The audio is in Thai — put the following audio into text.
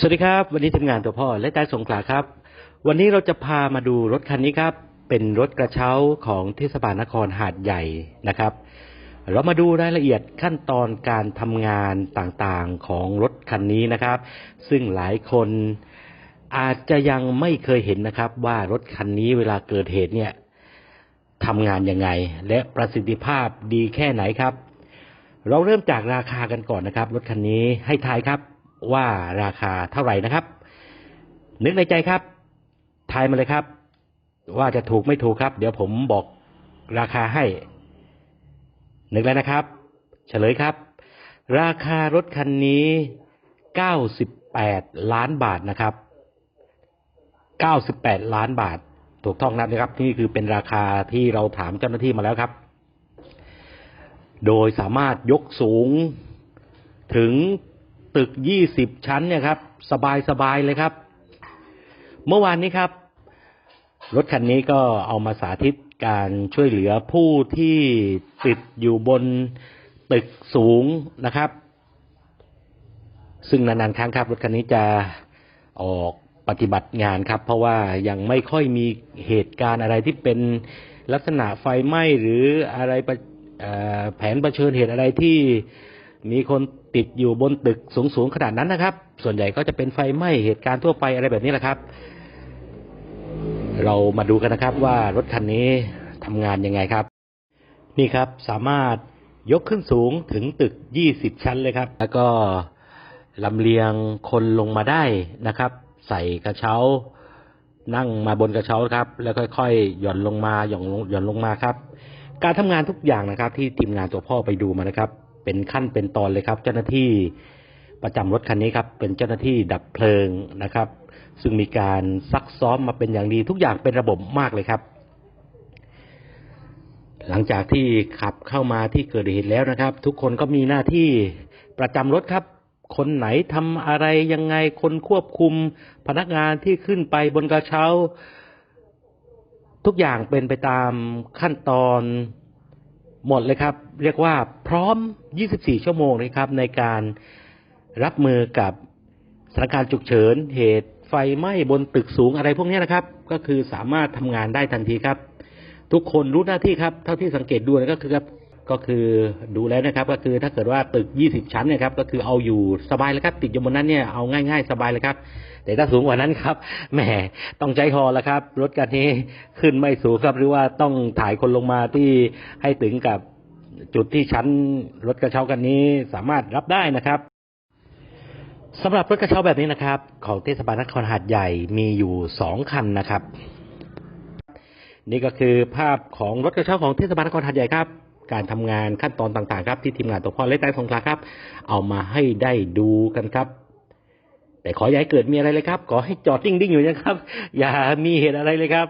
สวัสดีครับ วันนี้ทีมงานตัวพ่อและใต้สงขลาครับ วันนี้เราจะพามาดูรถคันนี้ครับ เป็นรถกระเช้าของเทศบาลนครหาดใหญ่นะครับ เรามาดูรายละเอียดขั้นตอนการทำงานต่างๆของรถคันนี้นะครับ ซึ่งหลายคนอาจจะยังไม่เคยเห็นนะครับ ว่ารถคันนี้เวลาเกิดเหตุเนี่ยทำงานยังไง และประสิทธิภาพดีแค่ไหนครับ เราเริ่มจากราคากันก่อนนะครับ รถคันนี้ให้ทายครับ ว่าราคาเท่าไหร่นะครับ นึกในใจครับ ทายมาเลยครับ ว่าจะถูกไม่ถูกครับ เดี๋ยวผมบอกราคาให้ นึกแล้วนะครับ เฉลยครับ ราคารถคันนี้ 98 ล้านบาทนะครับ 98 ล้านบาท ถูกต้องนะครับ นี่คือเป็นราคาที่เราถามเจ้าหน้าที่มาแล้วครับ โดยสามารถยกสูงถึง ตึก20ชั้นเนี่ยครับ สบายสบายเลยครับ เมื่อวานนี้ครับ รถคันนี้ก็เอามาสาธิตการช่วยเหลือผู้ที่ติดอยู่บนตึกสูงนะครับ ซึ่งนานๆครั้งครับ รถคันนี้จะออกปฏิบัติงานครับ เพราะว่ายังไม่ค่อยมีเหตุการณ์อะไรที่เป็นลักษณะไฟไหม้หรืออะไระแผนประเผชิญเหตุอะไรที่ มีคนติดอยู่บนตึกสูงๆขนาดนั้นนะครับ ส่วนใหญ่ก็จะเป็นไฟไหม้เหตุการณ์ทั่วไปอะไรแบบนี้แหละครับ เรามาดูกันนะครับว่ารถคันนี้ทำงานยังไงครับ นี่ครับสามารถยกขึ้นสูงถึงตึก 20 ชั้นเลยครับ แล้วก็ลำเลียงคนลงมาได้นะครับ ใส่กระเช้า นั่งมาบนกระเช้าครับ แล้วค่อยๆ หย่อนลงมาหย่อนลงหย่อนลงมาครับ การทำงานทุกอย่างนะครับ ที่ทีมงานตัวพ่อไปดูมานะครับ เป็นขั้นเป็นตอนเลยครับ เจ้าหน้าที่ประจำรถคันนี้ครับ เป็นเจ้าหน้าที่ดับเพลิงนะครับ ซึ่งมีการซักซ้อมมาเป็นอย่างดีทุกอย่างเป็นระบบมากเลยครับ หลังจากที่ขับเข้ามาที่เกิดเหตุแล้วนะครับ ทุกคนก็มีหน้าที่ประจำรถครับ คนไหนทำอะไรยังไงคนควบคุมพนักงานที่ขึ้นไปบนกระเช้า ทุกอย่างเป็นไปตามขั้นตอน หมดเลยครับ เรียกว่าพร้อม 24 ชั่วโมงเลยครับ ในการรับมือกับสถานการณ์ฉุกเฉิน เหตุไฟไหม้บนตึกสูงอะไรพวกนี้นะครับ ก็คือสามารถทำงานได้ทันทีครับ ทุกคนรู้หน้าที่ครับ เท่าที่สังเกตดูนะก็คือครับก็คือดูแล้วนะครับ ก็คือถ้าเกิดว่าตึก 20 ชั้นเนี่ยครับก็คือเอาอยู่สบายเลยครับติดอยู่บนนั้นเนี่ยเอาง่าย ๆ สบายเลยครับ แต่ถ้าสูงกว่านั้นครับแหมต้องใจคอแล้วครับ รถกันนี้ขึ้นไม่สูงครับ หรือว่าต้องถ่ายคนลงมาที่ให้ถึงกับจุดที่ชั้นรถกระเช้ากันนี้สามารถรับได้นะครับสำหรับรถกระเช้าแบบนี้นะครับ ของเทศบาลนครหาดใหญ่มีอยู่สองคันนะครับ นี่ก็คือภาพของรถกระเช้าของเทศบาลนครหาดใหญ่ครับ การทำงานขั้นตอนต่างๆ ครับที่ทีมงานตัวพ่อเล็กใต้สงขลาครับ เอามาให้ได้ดูกันครับ แต่ขออย่าให้เกิดมีอะไรเลยครับ ขอให้จอดดิ้งๆอยู่นะครับ อย่ามีเหตุอะไรเลยครับ